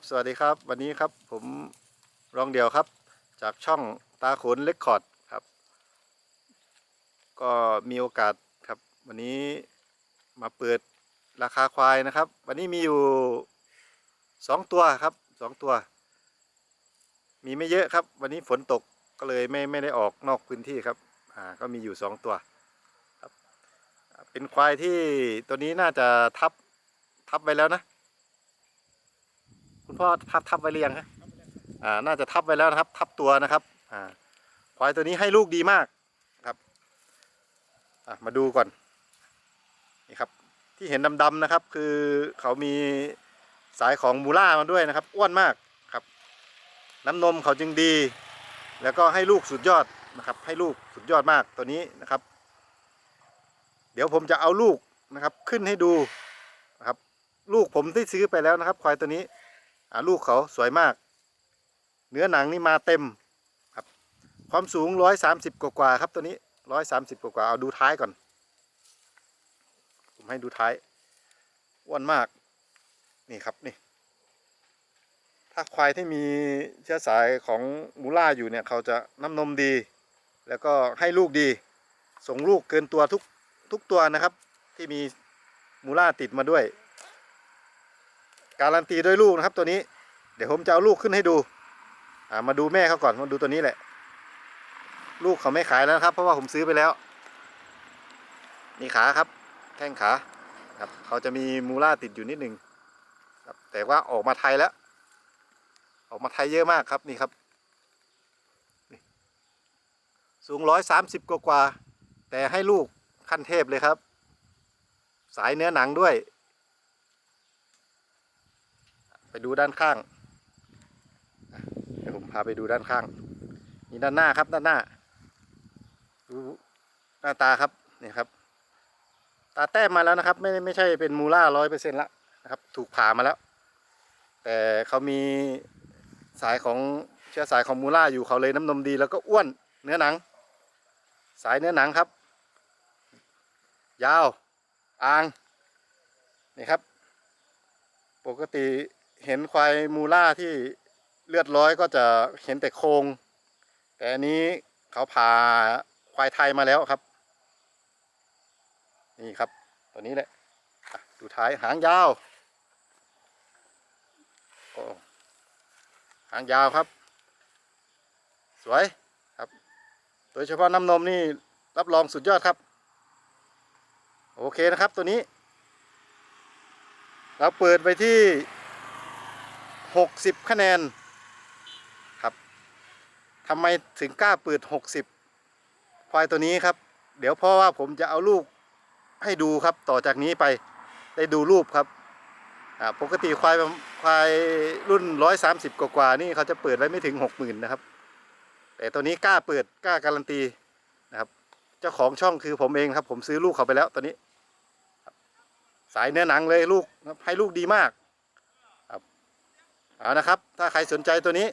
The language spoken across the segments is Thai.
ับสวัสดีครับ วันนี้ครับผมรองเดียวครับ จากช่องตาขนเล็กคอร์ดครับ ก็มีโอกาสครับ วันนี้มาเปิดราคาควายนะครับ วันนี้มีอยู่สองตัวครับสองตัว มีไม่เยอะครับ วันนี้ฝนตกก็เลยไม่ไม่ได้ออกนอกพื้นที่ครับอ่าก็มีอยู่สองตัวครับ เป็นควายที่ตัวนี้น่าจะทับทับไว้แล้วนะ คุณพ่อทับทับไว้หรือยังฮะอ่าน่าจะทับไว้แล้วนะครับ ทับตัวนะครับอ่าควายตัวนี้ให้ลูกดีมากครับอะมาดูก่อนนี่ครับ ที่เห็นดำๆนะครับ คือเขามีสายของมูล่ามาด้วยนะครับ อ้วนมากครับ น้ำนมเขาจึงดี แล้วก็ให้ลูกสุดยอดนะครับ ให้ลูกสุดยอดมากตัวนี้นะครับ เดี๋ยวผมจะเอาลูกนะครับ ขึ้นให้ดูนะครับ ลูกผมที่ซื้อไปแล้วนะครับควายตัวนี้ ลูกเขาสวยมาก เนื้อหนังนี่มาเต็มครับความสูงร้อยสามสิบกว่าครับตัวนี้ร้อยสามสิบกว่าเอาดูท้ายก่อน ผมให้ดูท้ายอ้วนมากนี่ครับนี่ ถ้าควายที่มีเชื้อสายของมูล่าอยู่เนี่ยเขาจะน้ำนมดี แล้วก็ให้ลูกดี ส่งลูกเกินตัวทุกทุกตัวนะครับ ที่มีมูล่าติดมาด้วย การันตีด้วยลูกนะครับตัวนี้ เดี๋ยวผมจะเอาลูกขึ้นให้ดูอ่ามาดูแม่เขาก่อนมาดูตัวนี้แหละ ลูกเขาไม่ขายแล้วนะครับ เพราะว่าผมซื้อไปแล้ว นี่ขาครับ แข้งขาครับเขาจะมีมูล่าติดอยู่นิดนึงครับแต่ว่าออกมาไทยแล้ว ออกมาไทยเยอะมากครับนี่ครับสูงร้อยสามสิบกว่า แต่ให้ลูกขั้นเทพเลยครับ สายเนื้อหนังด้วย ไปดูด้านข้างเดี๋ยวผมพาไปดูด้านข้าง นี่ด้านหน้าครับด้านหน้า ดูหน้าตาครับนี่ครับ ตาแต้มมาแล้วนะครับ ไม่ไม่ใช่เป็นมูล่าร้อยเปอร์เซ็นต์ละนะครับ ถูกผ่ามาแล้ว แต่เขามีสายของเชื้อสายของมูล่าอยู่เขาเลยน้ำนมดีแล้วก็อ้วนเนื้อหนัง สายเนื้อหนังครับ ยาว อ่าง นี่ครับ ปกติ เห็นควายมูล่าที่เลือดร้อยก็จะเห็นแต่โครง แต่อันนี้เขาผ่าควายไทยมาแล้วครับ นี่ครับ ตัวนี้แหละอะดูท้ายหางยาวโอ้หางยาวครับ สวยครับ โดยเฉพาะน้ำนมนี่รับรองสุดยอดครับ โอเคนะครับตัวนี้ เราเปิดไปที่ 60 คะแนนครับทำไมถึงกล้าเปิด 60 ควายตัวนี้ครับ เดี๋ยวเพราะว่าผมจะเอาลูกให้ดูครับต่อจากนี้ไปได้ดูรูปครับปกติควายควายรุ่น 130 กว่าๆนี่เขาจะเปิดไว้ไม่ถึง 60,000นะครับ แต่ตัวนี้กล้าเปิดกล้าการันตีนะครับ เจ้าของช่องคือผมเองครับ ผมซื้อลูกเขาไปแล้วตัวนี้ สายเนื้อหนังเลยลูกให้ลูกดีมาก เอานะครับ ถ้าใครสนใจตัวนี้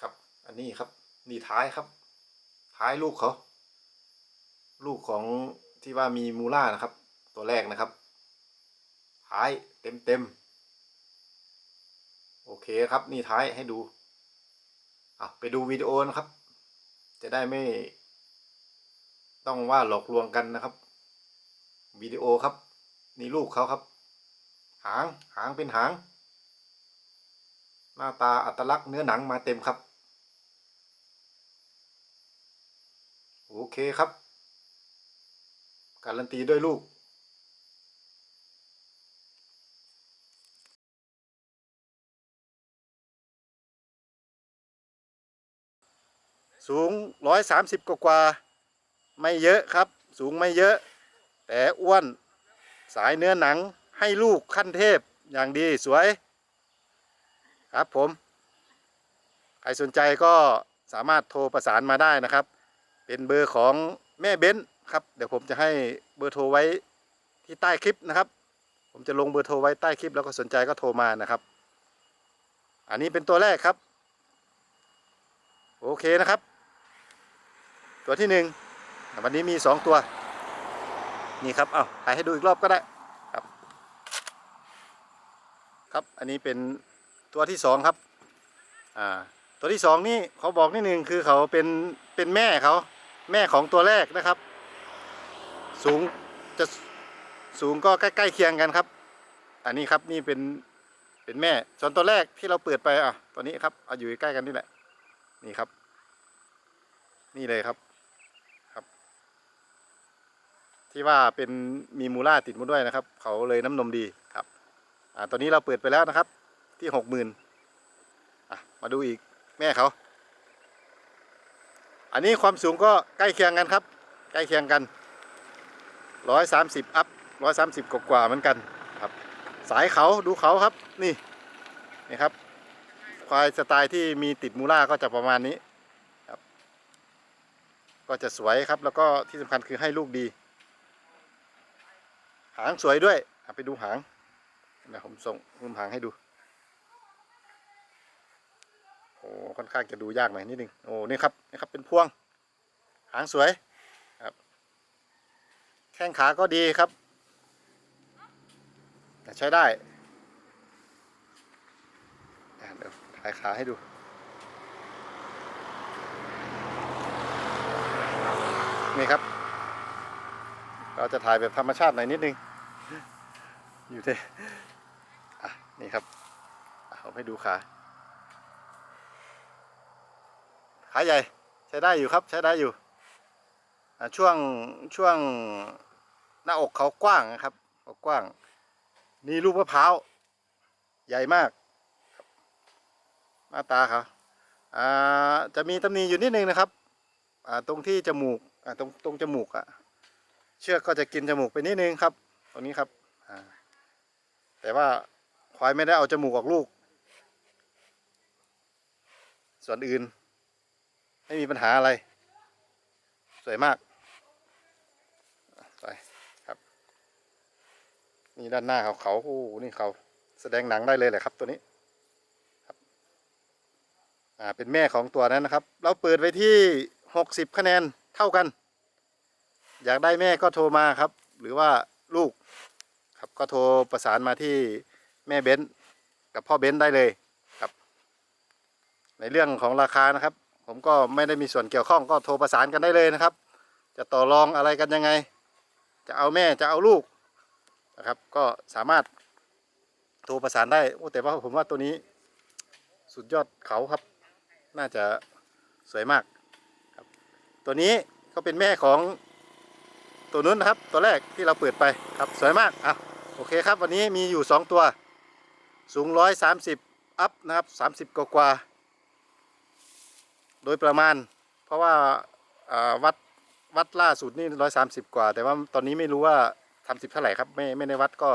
ครับ อันนี้ครับ นี่ท้ายครับ ท้ายลูกเขาลูกของที่ว่ามีมูล่านะครับ ตัวแรกนะครับ ท้ายเต็มเต็มโอเคครับ นี่ท้ายให้ดูอะไปดูวิดีโอนะครับ จะได้ไม่ต้องว่าหลอกลวงกันนะครับ วิดีโอครับ นี่ลูกเขาครับ หางหางเป็นหาง หน้าตาอัตลักษณ์เนื้อหนังมาเต็มครับ โอเคครับ การันตีด้วยลูกสูงร้อยสามสิบกว่า ไม่เยอะครับ สูงไม่เยอะ แต่อ้วน สายเนื้อหนังให้ลูกขั้นเทพอย่างดีสวย ครับผม ใครสนใจก็สามารถโทรประสานมาได้นะครับ เป็นเบอร์ของแม่เบ้นครับ เดี๋ยวผมจะให้เบอร์โทรไว้ที่ใต้คลิปนะครับ ผมจะลงเบอร์โทรไว้ใต้คลิป แล้วก็สนใจก็โทรมานะครับ อันนี้เป็นตัวแรกครับ โอเคนะครับ ตัวที่หนึ่งวันนี้มีสองตัว นี่ครับ เอาถ่ายให้ดูอีกรอบก็ได้ครับ ครับ อันนี้เป็น ตัวที่สองครับอ่าตัวที่สองนี่เขาบอกนิดนึงคือเขาเป็นเป็นแม่เขาแม่ของตัวแรกนะครับ สูงจะสูงก็ใกล้ๆเคียงกันครับ อันนี้ครับนี่เป็นเป็นแม่ส่วนตัวแรกที่เราเปิดไปอะตัวนี้ครับเอาอยู่ใกล้กันนี่แหละ นี่ครับ นี่เลยครับครับ ที่ว่าเป็นมีมูล่าติดมาด้วยนะครับ เขาเลยน้ำนมดีครับ อ่าตัวนี้เราเปิดไปแล้วนะครับ ที่หกหมื่นมาดูอีกแม่เขา อันนี้ความสูงก็ใกล้เคียงกันครับ ใกล้เคียงกันร้อยสามสิบอัพร้อยสามสิบกว่าเหมือนกันครับ สายเขาดูเขาครับนี่นี่ครับควายสไตล์ที่มีติดมูล่าก็จะประมาณนี้ครับ ก็จะสวยครับแล้วก็ที่สำคัญคือให้ลูกดี หางสวยด้วยไปดูหางเดี๋ยวผมส่งรูปหางให้ดู โอ้ ค่อนข้างจะดูยากหน่อยนิดนึงโอ้นี่ครับนี่ครับเป็นพวง หางสวยครับ แข้งขาก็ดีครับใช้ได้เดี๋ยวถ่ายขาให้ดูนี่ครับ เราจะถ่ายแบบธรรมชาติหน่อยนิดนึง อยู่ที่นี่ครับอะผมให้ดูขา ขาใหญ่ใช้ได้อยู่ครับใช้ได้อยู่ ช่วงช่วงหน้าอกเขากว้างนะครับกว้าง นี่ลูกมะพร้าวใหญ่มากหน้าตาเขาจะมีตำหนิอยู่นิดนึงนะครับตรงที่จมูกตรงตรงจมูกอะเชือกก็จะกินจมูกไปนิดนึงครับตรงนี้ครับแต่ว่าควายไม่ได้เอาจมูกออกลูก ส่วนอื่น ไม่มีปัญหาอะไร สวยมากไปครับ นี่ด้านหน้าเขาเขาโอ้โหนี่เขาแสดงหนังได้เลยแหละครับตัวนี้ครับอ่าเป็นแม่ของตัวนั้นนะครับ เราเปิดไว้ที่หกสิบคะแนนเท่ากัน อยากได้แม่ก็โทรมาครับ หรือว่าลูกครับก็โทรประสานมาที่แม่เบ้นกับพ่อเบ้นได้เลยครับ ในเรื่องของราคานะครับ ผมก็ไม่ได้มีส่วนเกี่ยวข้องก็โทรประสานกันได้เลยนะครับ จะต่อรองอะไรกันยังไง จะเอาแม่จะเอาลูกนะครับ ก็สามารถโทรประสานได้โอ้แต่ว่าผมว่าตัวนี้สุดยอดเขาครับ น่าจะสวยมากครับ ตัวนี้ก็เป็นแม่ของตัวนู้นนะครับ ตัวแรกที่เราเปิดไปครับสวยมากอะโอเคครับ วันนี้มีอยู่ 2 ตัว สูง 130 อัพนะครับ 30 กว่ากว่า โดยประมาณ เพราะว่าวัดวัดล่าสุดนี่130กว่า แต่ว่าตอนนี้ไม่รู้ว่าทำสิบเท่าไหร่ครับไม่ไม่ได้วัดก็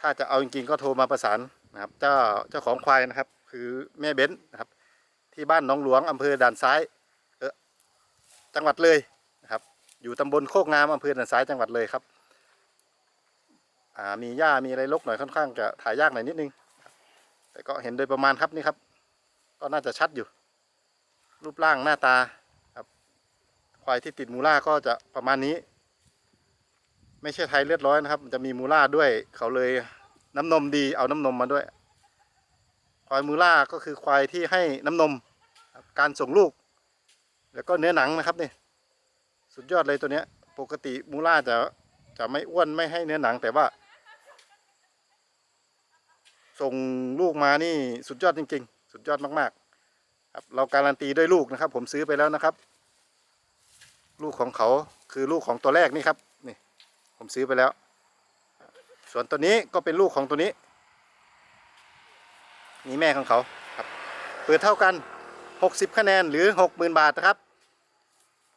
ถ้าจะเอาจริงๆก็โทรมาประสานนะครับ เจ้าเจ้าของควายนะครับ คือแม่เบ้นนะครับ ที่บ้านหนองหลวงอำเภอด่านซ้ายเออจังหวัดเลยนะครับ อยู่ตำบลโคกงามอำเภอด่านซ้ายจังหวัดเลยครับอ่ามีหญ้ามีอะไรรกหน่อยค่อนข้างจะถ่ายยากหน่อยนิดนึง แต่ก็เห็นโดยประมาณครับนี่ครับ ก็น่าจะชัดอยู่ รูปร่างหน้าตาครับควายที่ติดมูล่าก็จะประมาณนี้ ไม่ใช่ไทยเลือดร้อยนะครับ มันจะมีมูล่าด้วย เขาเลยน้ำนมดีเอาน้ำนมมาด้วย ควายมูล่าก็คือควายที่ให้น้ำนมการส่งลูก แล้วก็เนื้อหนังนะครับนี่สุดยอดเลยตัวเนี้ย ปกติมูล่าจะจะไม่อ้วนไม่ให้เนื้อหนังแต่ว่า ส่งลูกมานี่สุดยอดจริง ๆ สุดยอดมาก ๆ ครับเราการันตีด้วยลูกนะครับ ผมซื้อไปแล้วนะครับ ลูกของเขาคือลูกของตัวแรกนี่ครับนี่ผมซื้อไปแล้ว ส่วนตัวนี้ก็เป็นลูกของตัวนี้ นี่แม่ของเขาครับเปิดเท่ากัน 60 คะแนนหรือ 60,000 บาทนะครับ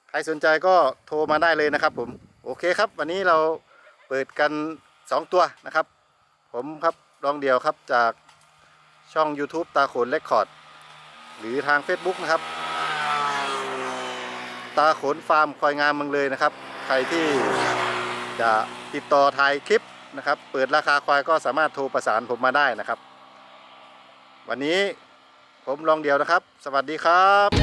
ใครสนใจก็โทรมาได้เลยนะครับ ผมโอเคครับ วันนี้เราเปิดกัน 2 ตัวนะครับ ผมครับรองเดียวครับจากช่อง YouTube ตาโขนเลคคอร์ด หรือทาง Facebook นะครับ ตาขนฟาร์มควายงามเมืองเลยนะครับ ใครที่จะติดต่อถ่ายคลิปนะครับ เปิดราคาควายก็สามารถโทรประสานผมมาได้นะครับ วันนี้ผมลองเดียวนะครับ สวัสดีครับ